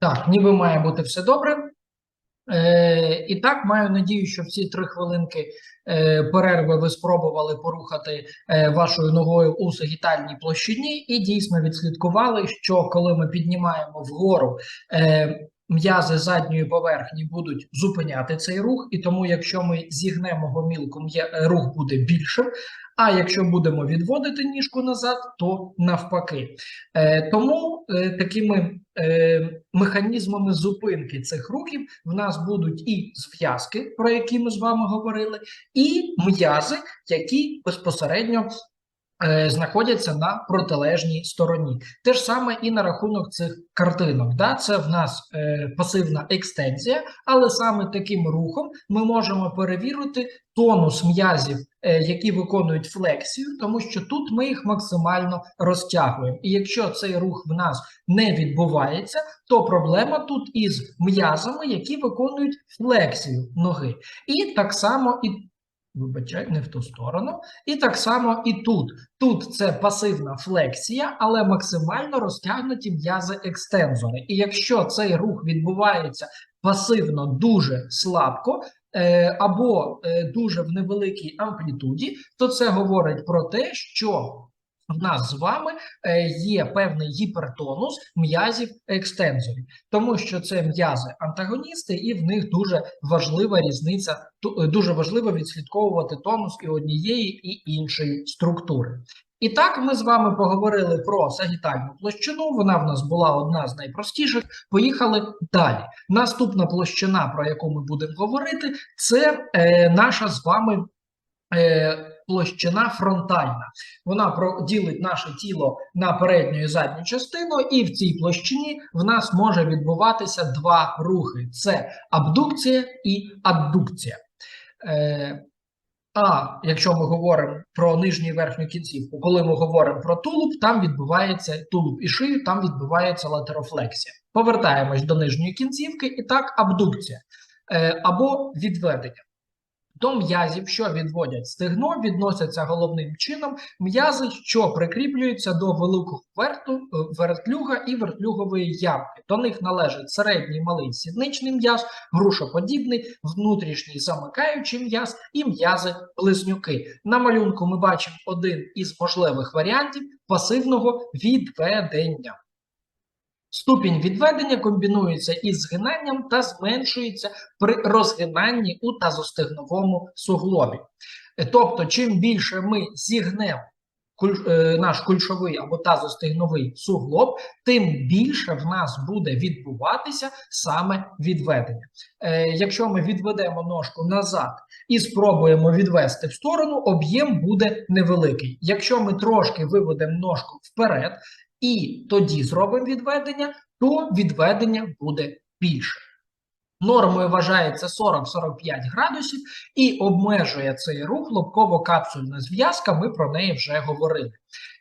Так, ніби має бути все добре. Е, і так, маю надію, що всі три хвилинки е, перерви ви спробували порухати е, вашою ногою у сагітальній площині, і дійсно відслідкували, що коли ми піднімаємо вгору е, м'язи задньої поверхні будуть зупиняти цей рух, і тому, якщо ми зігнемо гомілку, рух буде більшим. А якщо будемо відводити ніжку назад, то навпаки. Е, тому е, такими е, механізмами зупинки цих рухів в нас будуть і зв'язки, про які ми з вами говорили, і м'язи, які безпосередньо знаходяться на протилежній стороні. Те ж саме і на рахунок цих картинок. Да? Це в нас е, пасивна екстензія, але саме таким рухом ми можемо перевірити тонус м'язів, е, які виконують флексію, тому що тут ми їх максимально розтягуємо. І якщо цей рух в нас не відбувається, то проблема тут із м'язами, які виконують флексію ноги. І так само і Вибачай, не в ту сторону. І так само і тут. Тут це пасивна флексія, але максимально розтягнуті м'язи екстензори. І якщо цей рух відбувається пасивно дуже слабко, е, або е, дуже в невеликій амплітуді, то це говорить про те, що в нас з вами е, є певний гіпертонус м'язів екстензорів, тому що це м'язи антагоністи, і в них дуже важлива різниця, е, дуже важливо відслідковувати тонус і однієї і іншої структури. І так ми з вами поговорили про сагітальну площину. Вона в нас була одна з найпростіших. Поїхали далі. Наступна площина, про яку ми будемо говорити, це е, наша з вами е, площина фронтальна. Вона ділить наше тіло на передню і задню частину, і в цій площині в нас може відбуватися два рухи: це абдукція і аддукція. Е, а якщо ми говоримо про нижню і верхню кінцівку, коли ми говоримо про тулуб, там відбувається тулуб і шию, там відбувається латерофлексія. Повертаємось до нижньої кінцівки, і так абдукція е, або відведення. До м'язів, що відводять стегно, відносяться головним чином м'язи, що прикріплюються до великого верту, е, вертлюга і вертлюгової ямки. До них належить середній малий сідничний м'яз, грушоподібний, внутрішній замикаючий м'яз і м'язи близнюки. На малюнку ми бачимо один із можливих варіантів пасивного відведення. Ступінь відведення комбінується із згинанням та зменшується при розгинанні у тазостегновому суглобі. Е, Тобто, чим більше ми зігнемо е, наш кульшовий або тазостегновий суглоб, тим більше в нас буде відбуватися саме відведення. Е, Якщо ми відведемо ножку назад і спробуємо відвести в сторону, об'єм буде невеликий. Якщо ми трошки виведемо ножку вперед, і тоді зробимо відведення, то відведення буде більше. Нормою вважається 40-45 градусів і обмежує цей рух лобково-капсульна зв'язка, ми про неї вже говорили.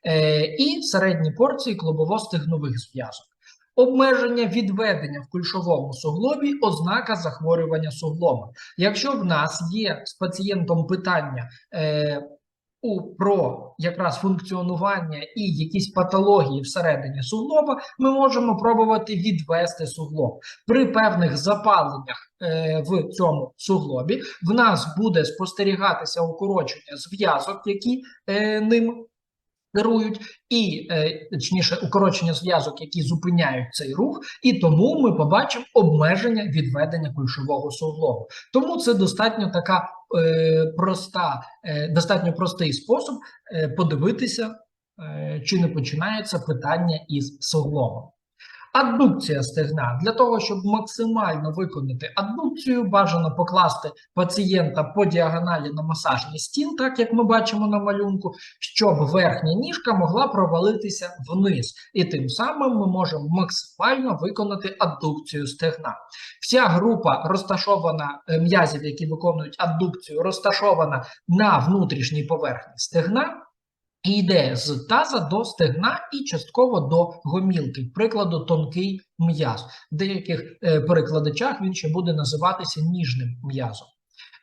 Е, і середні порції клубово-стегнових зв'язок. Обмеження відведення в кульшовому суглобі ознака захворювання суглоба. Якщо в нас є з пацієнтом питання е, у про якраз функціонування і якісь патології всередині суглоба, ми можемо пробувати відвести суглоб. При певних запаленнях е, в цьому суглобі в нас буде спостерігатися укорочення зв'язок, які е, ним керують, і е, точніше укорочення зв'язок, які зупиняють цей рух, і тому ми побачимо обмеження відведення кульшового суглобу. Тому це достатньо така е, проста, е, достатньо простий спосіб е, подивитися, е, чи не починається питання із суглобом. Аддукція стегна для того, щоб максимально виконати аддукцію, бажано покласти пацієнта по діагоналі на масажний стіл, так як ми бачимо на малюнку, щоб верхня ніжка могла провалитися вниз, і тим самим ми можемо максимально виконати аддукцію стегна. Вся група розташована е, м'язів, які виконують аддукцію, розташована на внутрішній поверхні стегна. І йде з таза до стегна і частково до гомілки, прикладу тонкий м'яз. В деяких е, перекладачах він ще буде називатися ніжним м'язом.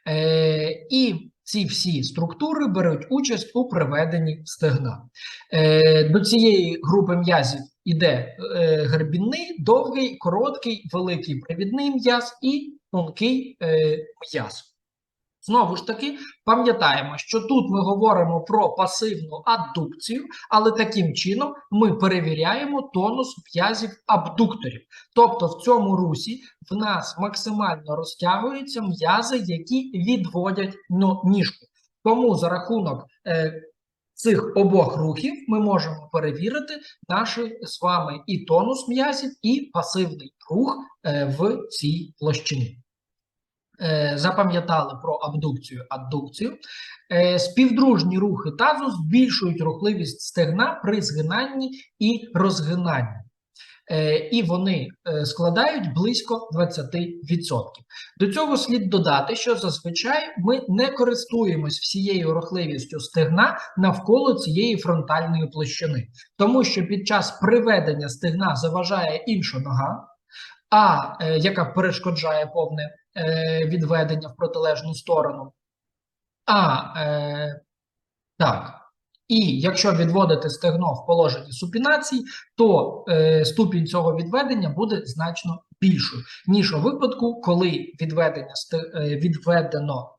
Е, і ці всі структури беруть участь у приведенні стегна. Е, до цієї групи м'язів іде е, гребінний, довгий, короткий, великий привідний м'яз і тонкий е, м'яз. Знову ж таки, пам'ятаємо, що тут ми говоримо про пасивну аддукцію, але таким чином ми перевіряємо тонус м'язів абдукторів. Тобто в цьому русі в нас максимально розтягуються м'язи, які відводять ну, ніжку. Тому за рахунок е, цих обох рухів ми можемо перевірити наш з вами і тонус м'язів, і пасивний рух е, в цій площині. Е, запам'ятали про абдукцію, аддукцію. Е, співдружні рухи тазу збільшують рухливість стегна при згинанні і розгинанні. Е, і вони складають близько 20%. До цього слід додати, що зазвичай ми не користуємось всією рухливістю стегна навколо цієї фронтальної площини, тому що під час приведення стегна заважає інша нога, а яка перешкоджає повне відведення в протилежну сторону. А е, так. І якщо відводити стегно в положенні супінації, то е, ступінь цього відведення буде значно більшою, ніж у випадку, коли відведення е, відведено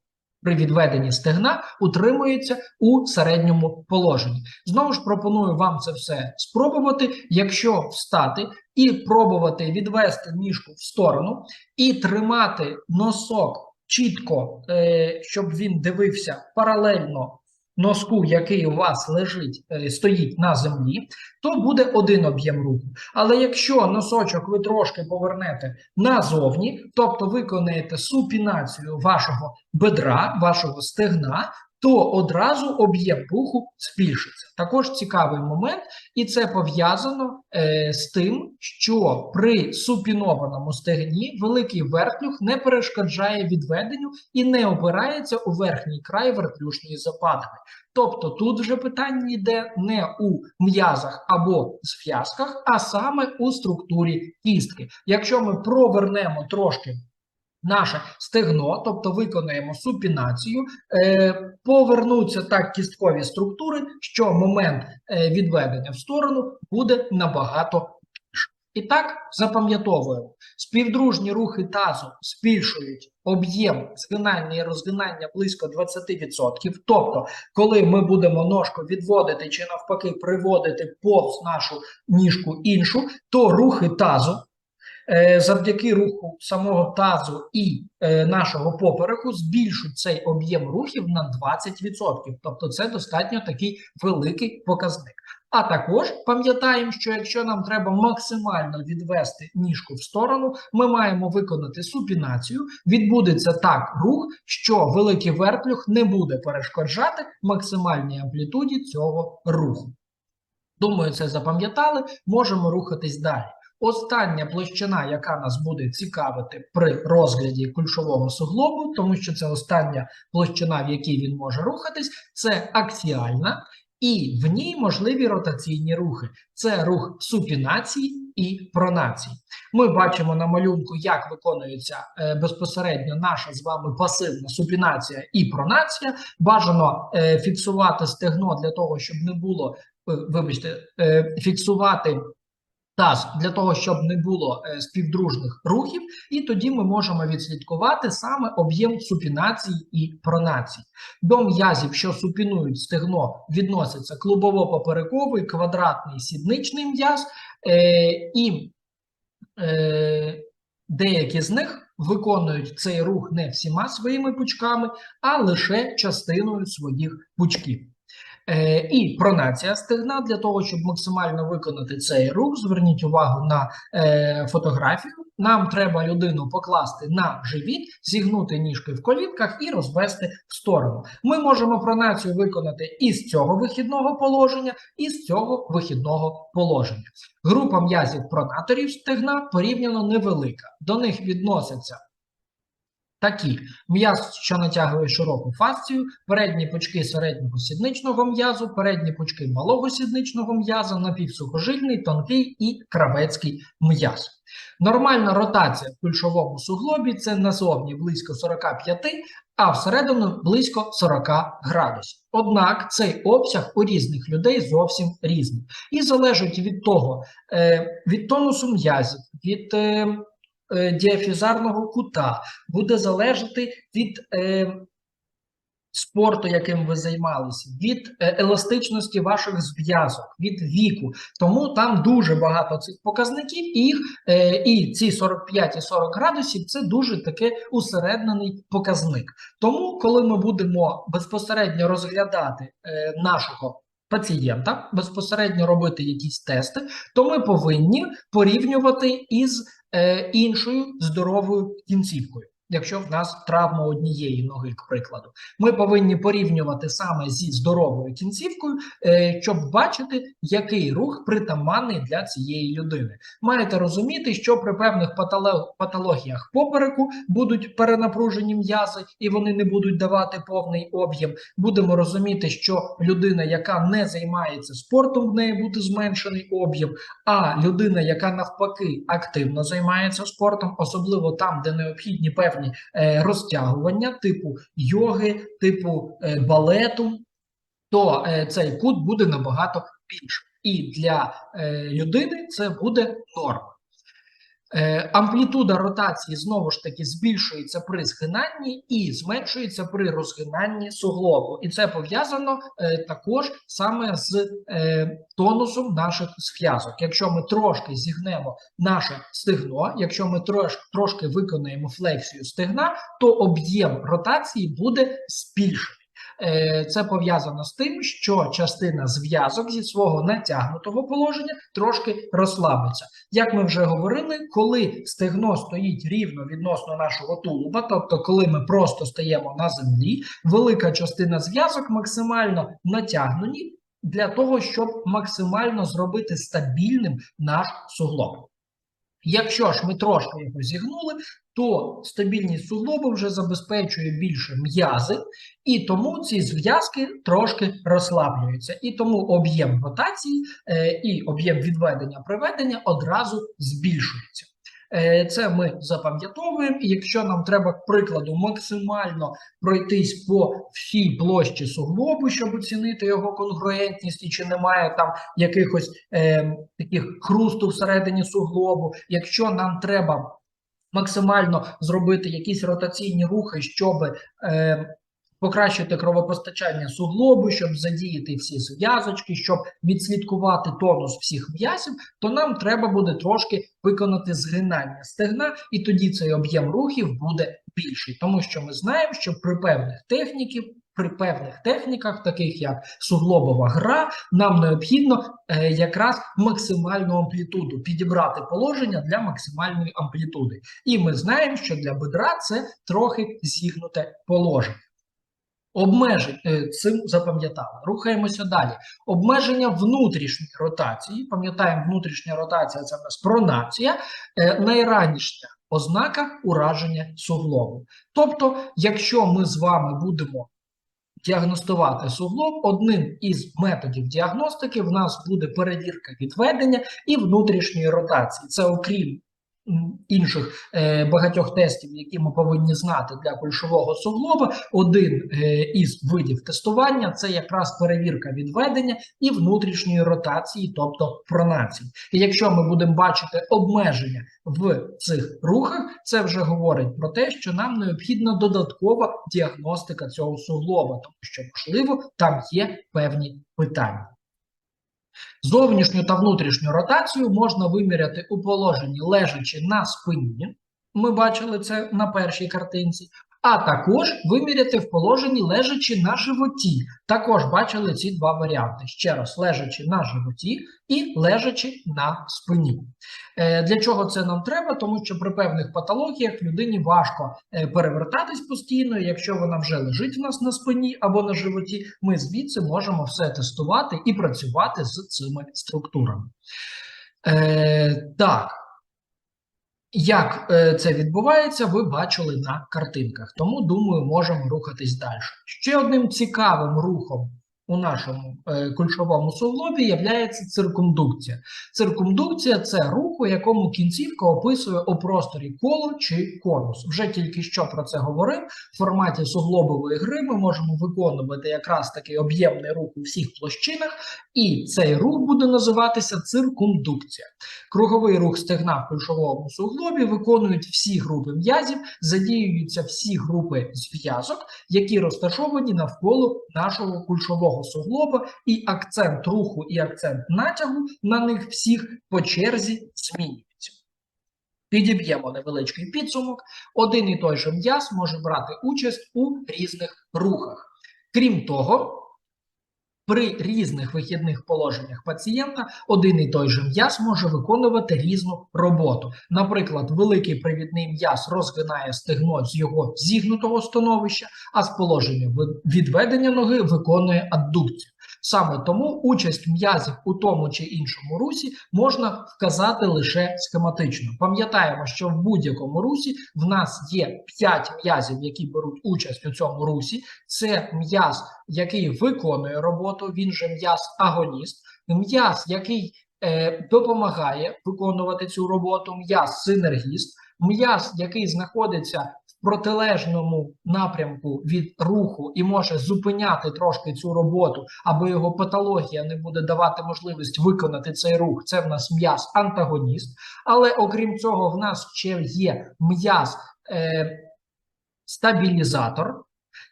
при відведенні стегна утримується у середньому положенні. Знову ж пропоную вам це все спробувати, якщо встати і пробувати відвести ніжку в сторону і тримати носок чітко, е, щоб він дивився паралельно носку, який у вас лежить, е, стоїть на землі, то буде один об'єм руху. Але якщо носочок ви трошки повернете назовні, тобто виконаєте супінацію вашого бедра, вашого стегна, то одразу об'єм руху збільшиться. Також цікавий момент, і це пов'язано е, з тим, що при супінованому стегні великий вертлюг не перешкоджає відведенню і не опирається у верхній край вертлюжної западини. Тобто тут вже питання йде не у м'язах або зв'язках, а саме у структурі кістки. Якщо ми провернемо трошки наше стегно, тобто виконаємо супінацію, е, повернуться так кісткові структури, що момент е, відведення в сторону буде набагато. І так запам'ятовуємо, співдружні рухи тазу збільшують об'єм згинання і розгинання близько 20%. Тобто, коли ми будемо ножку відводити чи навпаки приводити повз нашу ніжку іншу, то рухи тазу завдяки руху самого тазу і е, нашого попереку збільшують цей об'єм рухів на 20%. Тобто це достатньо такий великий показник. А також пам'ятаємо, що якщо нам треба максимально відвести ніжку в сторону, ми маємо виконати супінацію. Відбудеться так рух, що великий вертлюг не буде перешкоджати максимальній амплітуді цього руху. Думаю, це запам'ятали. Можемо рухатись далі. Остання площина, яка нас буде цікавити при розгляді кульшового суглобу, тому що це остання площина, в якій він може рухатись, це аксіальна, і в ній можливі ротаційні рухи. Це рух супінації і пронації. Ми бачимо на малюнку, як виконується е, безпосередньо наша з вами пасивна супінація і пронація. Бажано е, фіксувати стегно для того, щоб не було, е, вибачте, фіксувати. Таз для того, щоб не було е, співдружних рухів, і тоді ми можемо відслідкувати саме об'єм супінації і пронації. До м'язів, що супінують стегно, відносяться клубово-поперековий, квадратний сідничний м'яз, е, і е, деякі з них виконують цей рух не всіма своїми пучками, а лише частиною своїх пучків. Е, і пронація стегна для того, щоб максимально виконати цей рух. Зверніть увагу на е, фотографію. Нам треба людину покласти на живіт, зігнути ніжки в колінках і розвести в сторону. Ми можемо пронацію виконати із цього вихідного положення, і з цього вихідного положення. Група м'язів пронаторів стегна порівняно невелика. До них відносяться такі: м'яз, що натягує широку фасцію, передні пучки середнього сідничного м'язу, передні пучки малого сідничного м'яза, напівсухожильний, тонкий і кравецький м'яз. Нормальна ротація в кульшовому суглобі це назовні близько 45, а всередину близько 40 градусів. Однак цей обсяг у різних людей зовсім різний і залежить від того, е, від тонусу м'язів, від е, діафізарного кута, буде залежати від е, спорту, яким ви займалися, від е, еластичності ваших зв'язок, від віку. Тому там дуже багато цих показників, і їх е, і ці 45 і 40 градусів це дуже таке усереднений показник. Тому, коли ми будемо безпосередньо розглядати е, нашого пацієнта, безпосередньо робити якісь тести, то ми повинні порівнювати із е, іншою здоровою кінцівкою. Якщо в нас травма однієї ноги, к прикладу, ми повинні порівнювати саме зі здоровою кінцівкою, е, щоб бачити, який рух притаманний для цієї людини. Маєте розуміти, що при певних патологіях попереку будуть перенапружені м'язи і вони не будуть давати повний об'єм. Будемо розуміти, що людина, яка не займається спортом, в неї буде зменшений об'єм. А людина, яка навпаки активно займається спортом, особливо там, де необхідні певні е, розтягування, типу йоги, типу е, балету, то е, цей кут буде набагато більший. І для людини це буде норма. Е, амплітуда ротації знову ж таки збільшується при згинанні і зменшується при розгинанні суглобу. І це пов'язано е, також саме з е, тонусом наших зв'язок. Якщо ми трошки зігнемо наше стегно, якщо ми трош, трошки виконаємо флексію стегна, то об'єм ротації буде збільшений. Е, Це пов'язано з тим, що частина зв'язок зі свого натягнутого положення трошки розслабиться. Як ми вже говорили, коли стегно стоїть рівно відносно нашого тулуба, тобто коли ми просто стаємо на землі, велика частина зв'язок максимально натягнені для того, щоб максимально зробити стабільним наш суглоб. Якщо ж ми трошки його зігнули, то стабільність суглобу вже забезпечує більше м'язи, і тому ці зв'язки трошки розслаблюються. І тому об'єм ротації е, і об'єм відведення приведення одразу збільшується. Е, Це ми запам'ятовуємо, і якщо нам треба, к прикладу, максимально пройтись по всій площі суглобу, щоб оцінити його конгруентність, і чи немає там якихось е, таких хрусту всередині суглобу, якщо нам треба максимально зробити якісь ротаційні рухи, щоб е, покращити кровопостачання суглобу, щоб задіяти всі зв'язочки, щоб відслідкувати тонус всіх м'язів, то нам треба буде трошки виконати згинання стегна, і тоді цей об'єм рухів буде більший, тому що ми знаємо, що при певних техніках. При певних техніках, таких як суглобова гра, нам необхідно е, якраз максимальну амплітуду підібрати положення для максимальної амплітуди. І ми знаємо, що для бедра це трохи зігнуте положення. Обмежень цим запам'ятали. Рухаємося далі. Обмеження внутрішньої ротації. Пам'ятаємо, внутрішня ротація це в нас пронація, е, найранішня ознака ураження суглобу. Тобто, якщо ми з вами будемо діагностувати суглоб, одним із методів діагностики в нас буде перевірка відведення і внутрішньої ротації. Це окрім інших е, багатьох тестів, які ми повинні знати для кульшового суглоба, один е, із видів тестування це якраз перевірка відведення і внутрішньої ротації, тобто пронації. І якщо ми будемо бачити обмеження в цих рухах, це вже говорить про те, що нам необхідна додаткова діагностика цього суглоба, тому що можливо там є певні питання. Зовнішню та внутрішню ротацію можна виміряти у положенні лежачи на спині. Ми бачили це на першій картинці. А також виміряти в положенні лежачи на животі. Також бачили ці два варіанти: ще раз, лежачи на животі і лежачи на спині. Е, Для чого це нам треба? Тому що при певних патологіях людині важко е, перевертатись постійно. Якщо вона вже лежить в нас на спині або на животі, ми звідси можемо все тестувати і працювати з цими структурами. Е, Так. Як е, це відбувається, ви бачили на картинках. Тому думаю, можемо рухатись далі. Ще одним цікавим рухом у нашому е, кульшовому суглобі є циркумдукція. Циркумдукція це рух, у якому кінцівка описує у просторі коло чи конус. Вже тільки що про це говорив. В форматі суглобової гри ми можемо виконувати якраз такий об'ємний рух у всіх площинах, і цей рух буде називатися циркумдукція. Круговий рух стегна в кульшовому суглобі виконують всі групи м'язів, задіюються всі групи зв'язок, які розташовані навколо нашого кульшового суглоба, і акцент руху і акцент натягу на них всіх по черзі змінюється. Підіб'ємо невеличкий підсумок. Один і той же м'яз може брати участь у різних рухах. Крім того, при різних вихідних положеннях пацієнта один і той же м'яз може виконувати різну роботу. Наприклад, великий привідний м'яз розгинає стегно з його зігнутого становища, а з положення відведення ноги виконує аддукцію. Саме тому участь м'язів у тому чи іншому русі можна вказати лише схематично. Пам'ятаємо, що в будь-якому русі в нас є 5 м'язів, які беруть участь у цьому русі. Це м'яз, який виконує роботу, він же м'яз агоніст, м'яз, який е, допомагає виконувати цю роботу, м'яз синергіст, м'яз, який знаходиться протилежному напрямку від руху і може зупиняти трошки цю роботу, або його патологія не буде давати можливість виконати цей рух. Це в нас м'яз антагоніст. Але окрім цього, в нас ще є м'яз е, стабілізатор.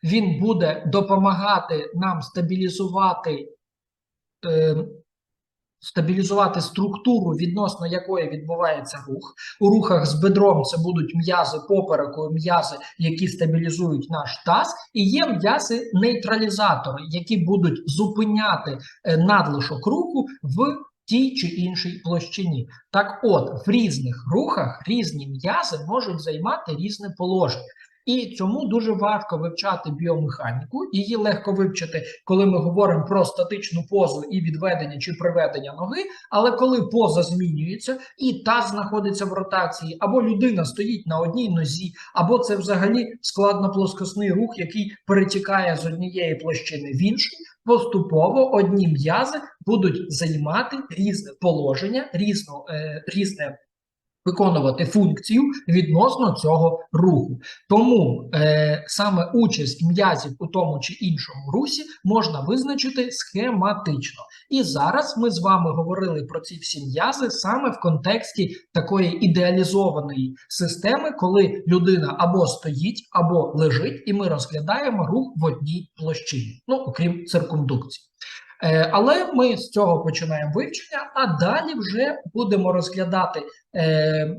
Він буде допомагати нам стабілізувати. Е, стабілізувати структуру, відносно якої відбувається рух. У рухах з бедром це будуть м'язи попереку, м'язи, які стабілізують наш таз, і є м'язи нейтралізатори, які будуть зупиняти е, надлишок руху в тій чи іншій площині. Так, от в різних рухах різні м'язи можуть займати різне положення. І цьому дуже важко вивчати біомеханіку. Її легко вивчити, коли ми говоримо про статичну позу і відведення чи приведення ноги. Але коли поза змінюється і таз знаходиться в ротації, або людина стоїть на одній нозі, або це взагалі складноплоскосний рух, який перетікає з однієї площини в іншу, поступово одні м'язи будуть займати різне положення, різно, е, різне виконувати функцію відносно цього руху. Тому е, саме участь м'язів у тому чи іншому русі можна визначити схематично. І зараз ми з вами говорили про ці всі м'язи саме в контексті такої ідеалізованої системи, коли людина або стоїть, або лежить, і ми розглядаємо рух в одній площині, ну окрім циркумдукції. Е, але ми з цього починаємо вивчення, а далі вже будемо розглядати, е,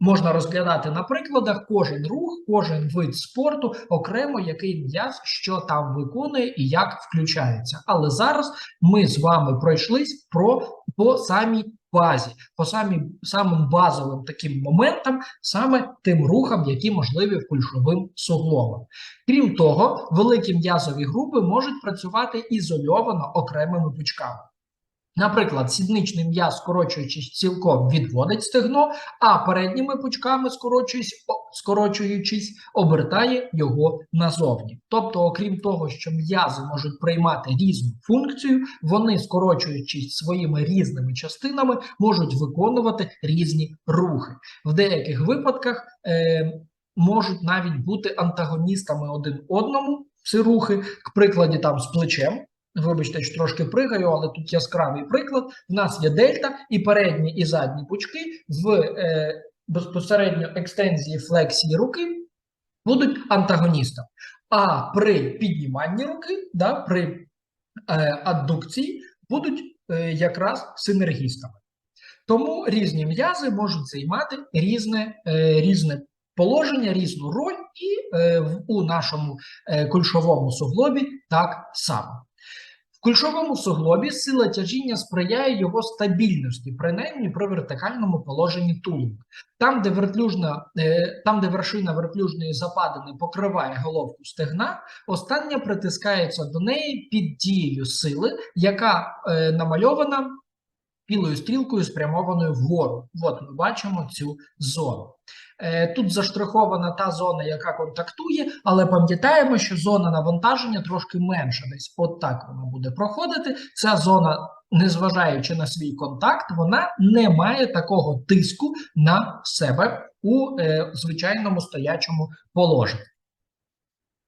можна розглядати на прикладах кожен рух, кожен вид спорту, окремо який м'яз, що там виконує і як включається. Але зараз ми з вами пройшлись про по самій базі, по самі, самим базовим таким моментам, саме тим рухам, які можливі в кульшовим суглобам. Крім того, великі м'язові групи можуть працювати ізольовано окремими пучками. Наприклад, сідничний м'яз, скорочуючись цілком, відводить стегно, а передніми пучками, скорочуючись, скорочуючись, обертає його назовні. Тобто, окрім того, що м'язи можуть приймати різну функцію, вони, скорочуючись своїми різними частинами, можуть виконувати різні рухи. В деяких випадках е, можуть навіть бути антагоністами один одному. Ці рухи, к прикладі, там з плечем. Вибачте, що трошки пригаю, але тут яскравий приклад. У нас є дельта і передні і задні пучки в е, безпосередньо екстензії флексії руки будуть антагоністами. А при підніманні руки, да, при е, аддукції, будуть е, якраз синергістами. Тому різні м'язи можуть займати різне е, різне положення, різну роль, і е, в, у нашому е, кульшовому суглобі так само. В кульшовому суглобі сила тяжіння сприяє його стабільності, принаймні при вертикальному положенні тулуб. Там, де вертлюжна, е, там, де вершина вертлюжної западини покриває головку стегна, остання притискається до неї під дією сили, яка е, намальована білою стрілкою спрямованою вгору. От ми бачимо цю зону. Е, Тут заштрихована та зона, яка контактує, але пам'ятаємо, що зона навантаження трошки менша. Десь от так вона буде проходити. Ця зона, незважаючи на свій контакт, вона не має такого тиску на себе у е, звичайному стоячому положенні.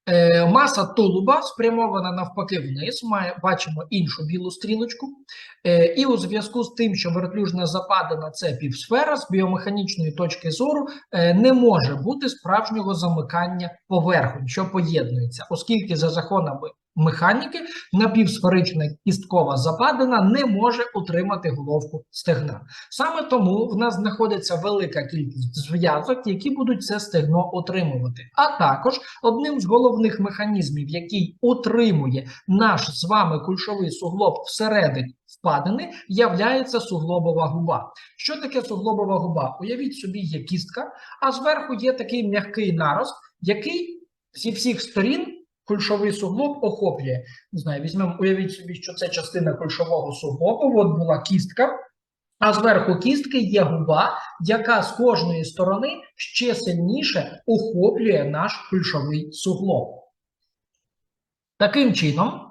Е, Маса тулуба спрямована навпаки вниз. Має бачимо іншу білу стрілочку. Е, І у зв'язку з тим, що вертлюжна западина це півсфера, з біомеханічної точки зору е, не може бути справжнього замикання поверхонь, що поєднується, оскільки за законами механіки напівсферична кісткова западина не може утримати головку стегна. Саме тому в нас знаходиться велика кількість зв'язок, які будуть це стегно утримувати. А також одним з головних механізмів, який утримує наш з вами кульшовий суглоб всередині впадини, являється суглобова губа. Що таке суглобова губа? Уявіть собі, є кістка, а зверху є такий м'який нарост, який зі всіх сторін кульшовий суглоб охоплює. Не знаю, візьмемо, уявіть собі, що це частина кульшового суглобу. От була кістка. А зверху кістки є губа, яка з кожної сторони ще сильніше охоплює наш кульшовий суглоб. Таким чином,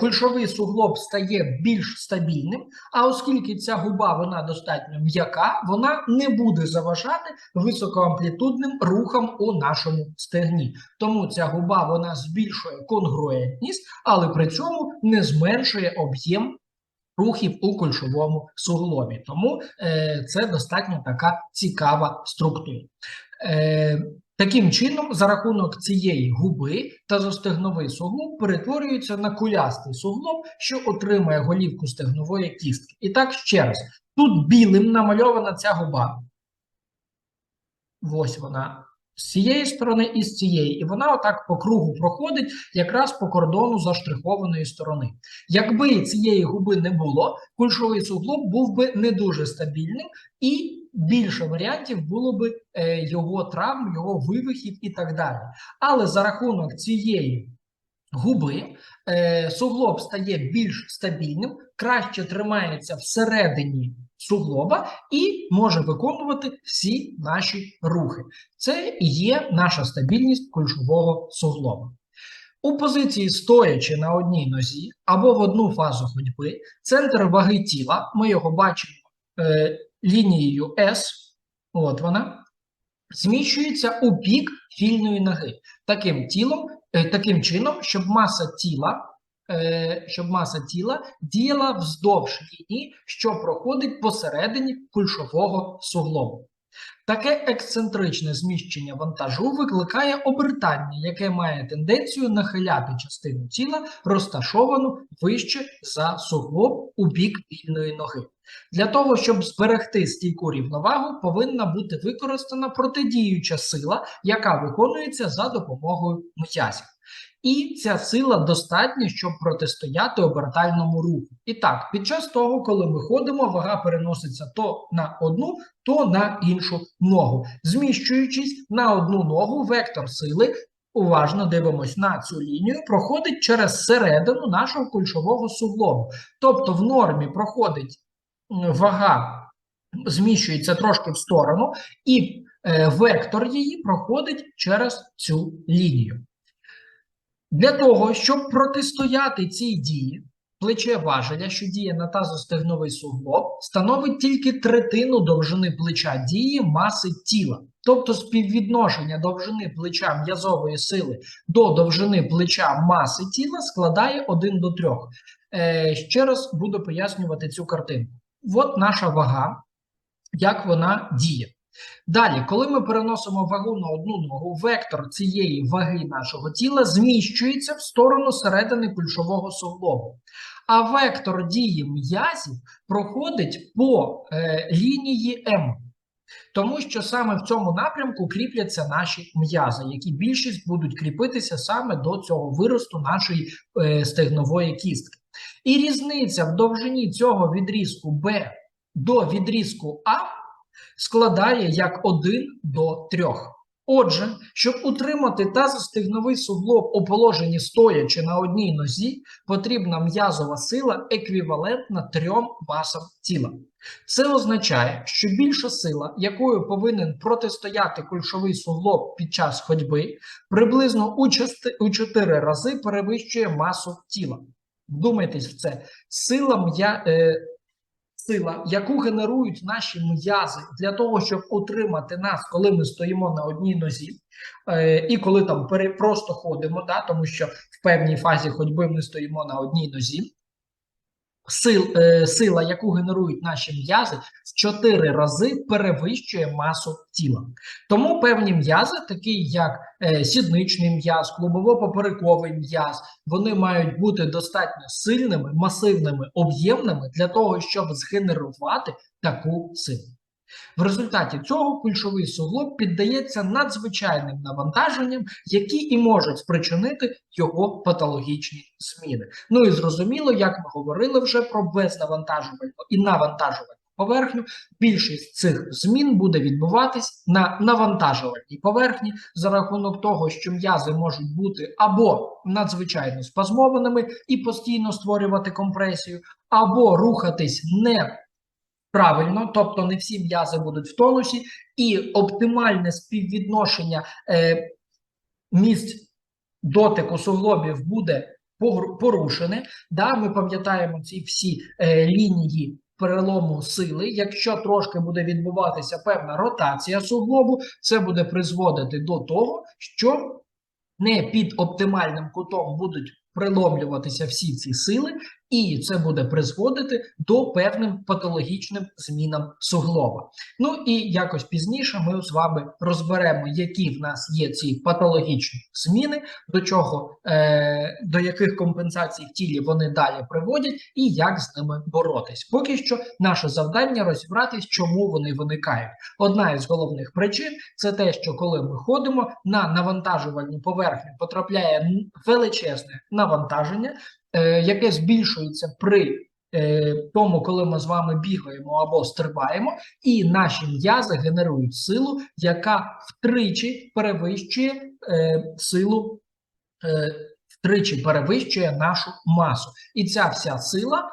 кульшовий суглоб стає більш стабільним, а оскільки ця губа вона достатньо м'яка, вона не буде заважати високоамплітудним рухам у нашому стегні. Тому ця губа вона збільшує конгруентність, але при цьому не зменшує об'єм рухів у кульшовому суглобі. Тому е, це достатньо така цікава структура. Е, Таким чином, за рахунок цієї губи тазостегновий суглоб перетворюється на кулястий суглоб, що отримує голівку стегнової кістки. І так ще раз: тут білим намальована ця губа. Ось вона з цієї сторони і з цієї. І вона отак по кругу проходить якраз по кордону заштрихованої сторони. Якби цієї губи не було, кульшовий суглоб був би не дуже стабільним і більше варіантів було би е, його травм, його вивихів і так далі. Але за рахунок цієї губи е, суглоб стає більш стабільним, краще тримається всередині суглоба і може виконувати всі наші рухи. Це і є наша стабільність кульшового суглоба. У позиції стоячи на одній нозі або в одну фазу ходьби, центр ваги тіла, ми його бачимо е, лінією S, от вона, зміщується у бік вільної ноги. Таким, тілом, е, таким чином, щоб маса тіла е, щоб маса тіла діяла вздовж лінії, що проходить посередині кульшового суглобу. Таке ексцентричне зміщення вантажу викликає обертання, яке має тенденцію нахиляти частину тіла, розташовану вище за суглоб у бік вільної ноги. Для того, щоб зберегти стійку рівновагу, повинна бути використана протидіюча сила, яка виконується за допомогою м'язів. І ця сила достатня, щоб протистояти обертальному руху. І так, під час того, коли ми ходимо, вага переноситься то на одну, то на іншу ногу. Зміщуючись на одну ногу, вектор сили, уважно дивимось на цю лінію, проходить через середину нашого кульшового суглобу. Тобто в нормі проходить вага, зміщується трошки в сторону, і е, вектор її проходить через цю лінію. Для того, щоб протистояти цій дії, плече важеля, що діє на тазостегновий суглоб, становить тільки третину довжини плеча дії маси тіла. Тобто співвідношення довжини плеча м'язової сили до довжини плеча маси тіла складає 1 до 3. Е, ще раз буду пояснювати цю картинку. От наша вага, як вона діє. Далі, коли ми переносимо вагу на одну ногу, вектор цієї ваги нашого тіла зміщується в сторону середини кульшового суглобу. А вектор дії м'язів проходить по е, лінії М. Тому що саме в цьому напрямку кріпляться наші м'язи, які більшість будуть кріпитися саме до цього виросту нашої е, стегнової кістки. І різниця в довжині цього відрізку Б до відрізку А складає як 1 до 3. Отже, щоб утримати тазостегновий суглоб у положенні стоячи на одній нозі, потрібна м'язова сила еквівалентна трьом масам тіла. Це означає, що більша сила, якою повинен протистояти кульшовий суглоб під час ходьби, приблизно у 4 рази перевищує масу тіла. Вдумайтесь в це. Сила м'я, е, сила, яку генерують наші м'язи для того, щоб утримати нас, коли ми стоїмо на одній нозі, е, і коли там пере, просто ходимо, да, тому що в певній фазі ходьби ми стоїмо на одній нозі. Сил, е, сила, яку генерують наші м'язи, в 4 рази перевищує масу тіла. Тому певні м'язи, такі як е, сідничний м'яз, клубово-поперековий м'яз, вони мають бути достатньо сильними, масивними, об'ємними для того, щоб згенерувати таку силу. В результаті цього кульшовий суглоб піддається надзвичайним навантаженням, які і можуть спричинити його патологічні зміни. Ну і зрозуміло, як ми говорили вже про безнавантажувальну і навантажувальну поверхню, більшість цих змін буде відбуватись на навантажувальній поверхні за рахунок того, що м'язи можуть бути або надзвичайно спазмованими і постійно створювати компресію, або рухатись не правильно, тобто не всі м'язи будуть в тонусі, і оптимальне співвідношення е, місць дотику суглобів буде порушене. Да, ми пам'ятаємо ці всі е, лінії перелому сили. Якщо трошки буде відбуватися певна ротація суглобу, це буде призводити до того, що не під оптимальним кутом будуть приломлюватися всі ці сили, і це буде призводити до певним патологічним змінам суглоба. Ну і якось пізніше ми з вами розберемо, які в нас є ці патологічні зміни, до чого е, до яких компенсацій в тілі вони далі приводять, і як з ними боротись. Поки що наше завдання розібратись, чому вони виникають. Одна із головних причин це те, що коли ми ходимо на навантажувальну поверхню, потрапляє величезне навантаження, яке збільшується при е, тому, коли ми з вами бігаємо або стрибаємо, і наші м'язи генерують силу, яка втричі перевищує е, силу. Е, Втричі перевищує нашу масу, і ця вся сила е,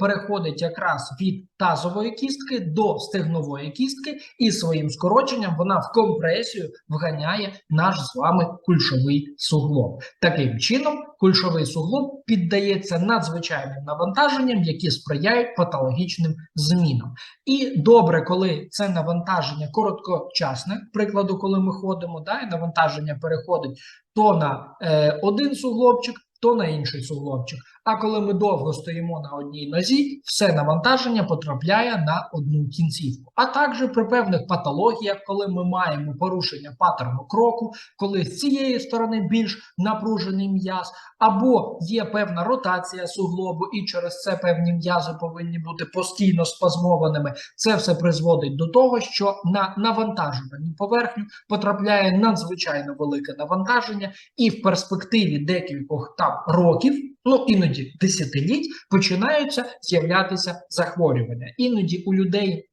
переходить якраз від тазової кістки до стегнової кістки, і своїм скороченням вона в компресію вганяє наш з вами кульшовий суглоб. Таким чином, кульшовий суглоб піддається надзвичайним навантаженням, які сприяють патологічним змінам. І добре, коли це навантаження короткочасне, прикладу, коли ми ходимо, да, і навантаження переходить то на е, один суглобчик, то на інший суглобчик. А коли ми довго стоїмо на одній нозі, все навантаження потрапляє на одну кінцівку. А також при певних патологіях, коли ми маємо порушення паттерну кроку, коли з цієї сторони більш напружений м'яз, або є певна ротація суглобу, і через це певні м'язи повинні бути постійно спазмованими. Це все призводить до того, що на навантажувальну поверхню потрапляє надзвичайно велике навантаження, і в перспективі декількох там років, ну іноді десятиліть, починаються з'являтися захворювання. Іноді у людей.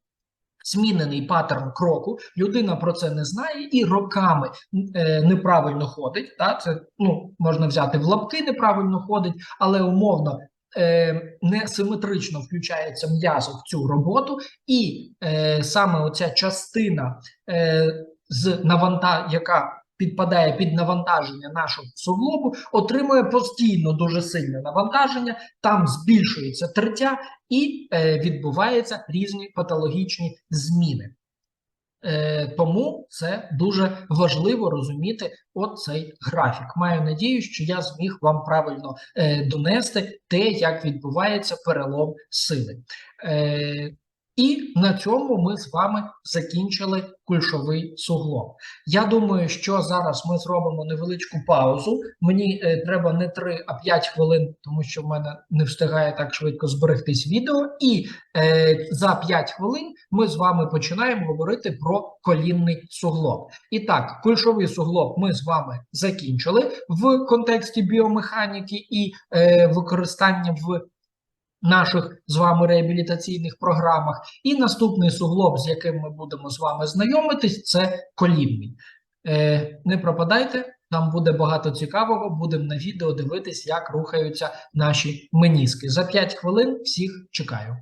Змінений паттерн кроку, людина про це не знає і роками е, неправильно ходить. Та це ну можна взяти в лапки, неправильно ходить, але умовно е, несиметрично включається м'язо в цю роботу, і е, саме оця частина е, з наванта, яка підпадає під навантаження нашого суглобу, отримує постійно дуже сильне навантаження, там збільшується тертя і е, відбуваються різні патологічні зміни. Е, тому це дуже важливо розуміти оцей графік. Маю надію, що я зміг вам правильно е, донести те, як відбувається перелом сили. Е, і на цьому ми з вами закінчили кульшовий суглоб. Я думаю, що зараз ми зробимо невеличку паузу. Мені е, треба не 3, а 5 хвилин, тому що в мене не встигає так швидко зберегтись відео. І е, за 5 хвилин ми з вами починаємо говорити про колінний суглоб. І так, кульшовий суглоб ми з вами закінчили в контексті біомеханіки і е, використання в наших з вами реабілітаційних програмах. І наступний суглоб, з яким ми будемо з вами знайомитись, це колінний. Е, Не пропадайте, там буде багато цікавого. Будемо на відео дивитись, як рухаються наші меніски. За 5 хвилин всіх чекаю.